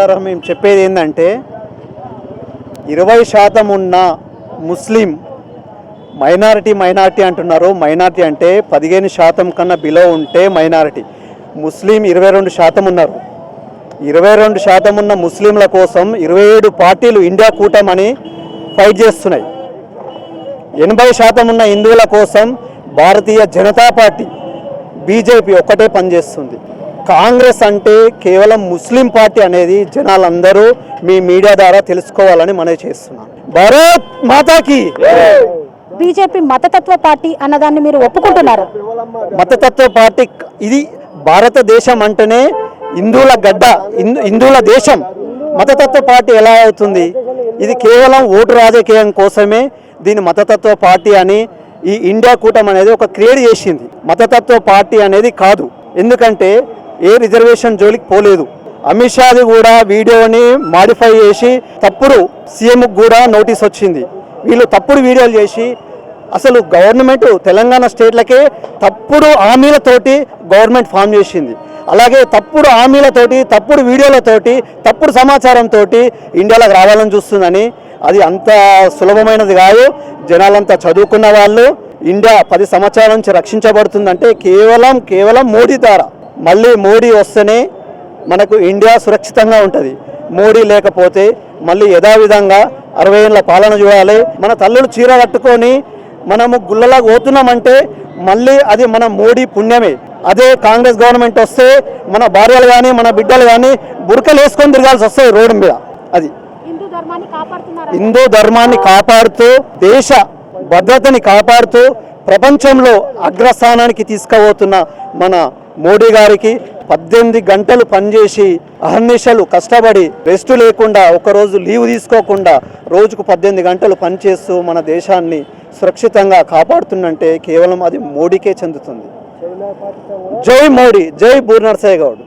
Sir మేము చెప్పేది ఏంటంటే ఇరవై శాతం ఉన్న ముస్లిం మైనారిటీ మైనారిటీ అంటున్నారు. మైనారిటీ అంటే పదిహేను శాతం కన్నా బిలో ఉంటే మైనారిటీ. ముస్లిం ఇరవై రెండు శాతం ఉన్నారు. ఇరవై రెండు శాతం ఉన్న ముస్లింల కోసం ఇరవై ఏడు పార్టీలు ఇండియా కూటమని ఫైట్ చేస్తున్నాయి. ఎనభై శాతం ఉన్న హిందువుల కోసం భారతీయ జనతా పార్టీ బీజేపీ ఒక్కటే పనిచేస్తుంది. కాంగ్రెస్ అంటే కేవలం ముస్లిం పార్టీ అనేది జనాలందరూ మీ మీడియా ద్వారా తెలుసుకోవాలని మనవి చేస్తున్నాను భారత్ మాతాకి! బీజేపీ మతతత్వ పార్టీ అన్నదాన్ని మీరు ఒప్పుకుంటున్నారు. మతతత్వ పార్టీ ఇది భారతదేశం అంటేనే హిందువుల గడ్డ హిందూ హిందువుల దేశం. మతతత్వ పార్టీ ఎలా అవుతుంది? ఇది కేవలం ఓటు రాజకీయం కోసమే దీని మతతత్వ పార్టీ అని ఈ ఇండియా కూటమి అనేది ఒక క్రియేట్ చేసింది. మతతత్వ పార్టీ అనేది కాదు. ఎందుకంటే ఏ రిజర్వేషన్ జోలికి పోలేదు. అమిత్ షాది కూడా వీడియోని మాడిఫై చేసి తప్పుడు సీఎంకు కూడా నోటీస్ వచ్చింది. వీళ్ళు తప్పుడు వీడియోలు చేసి అసలు గవర్నమెంట్ తెలంగాణ స్టేట్లకే తప్పుడు హామీలతోటి గవర్నమెంట్ ఫామ్ చేసింది. అలాగే తప్పుడు హామీలతోటి తప్పుడు వీడియోలతోటి తప్పుడు సమాచారంతో ఇండియాలోకి రావాలని చూస్తుందని అది అంత సులభమైనది కాదు. జనాలంతా చదువుకున్న వాళ్ళు ఇండియా పది సంవత్సరాల నుంచి రక్షించబడుతుందంటే కేవలం కేవలం మోడీ ద్వారా. మళ్ళీ మోడీ వస్తేనే మనకు ఇండియా సురక్షితంగా ఉంటుంది. మోడీ లేకపోతే మళ్ళీ యథావిధంగా అరవై ఏళ్ళ పాలన చూడాలి. మన తల్లులు చీర కట్టుకొని మనము గుల్లలా పోతున్నామంటే మళ్ళీ అది మన మోడీ పుణ్యమే. అదే కాంగ్రెస్ గవర్నమెంట్ వస్తే మన భార్యలు కానీ మన బిడ్డలు కానీ బురకలు వేసుకొని తిరగాల్సి వస్తుంది రోడ్డు మీద. అది. హిందూ ధర్మాన్ని కాపాడుతున్నారు? హిందూ ధర్మాన్ని కాపాడుతూ దేశ భద్రతని కాపాడుతూ ప్రపంచంలో అగ్రస్థానానికి తీసుకుపోతున్న మన మోడీ గారికి పద్దెనిమిది గంటలు పనిచేసి అహర్నిశలు కష్టపడి రెస్ట్ లేకుండా ఒకరోజు లీవ్ తీసుకోకుండా రోజుకు పద్దెనిమిది గంటలు పనిచేస్తూ మన దేశాన్ని సురక్షితంగా కాపాడుతుందంటే కేవలం అది మోడీకే చెందుతుంది. జై మోడీ జై బూర్ నరసయ్య గౌడ్.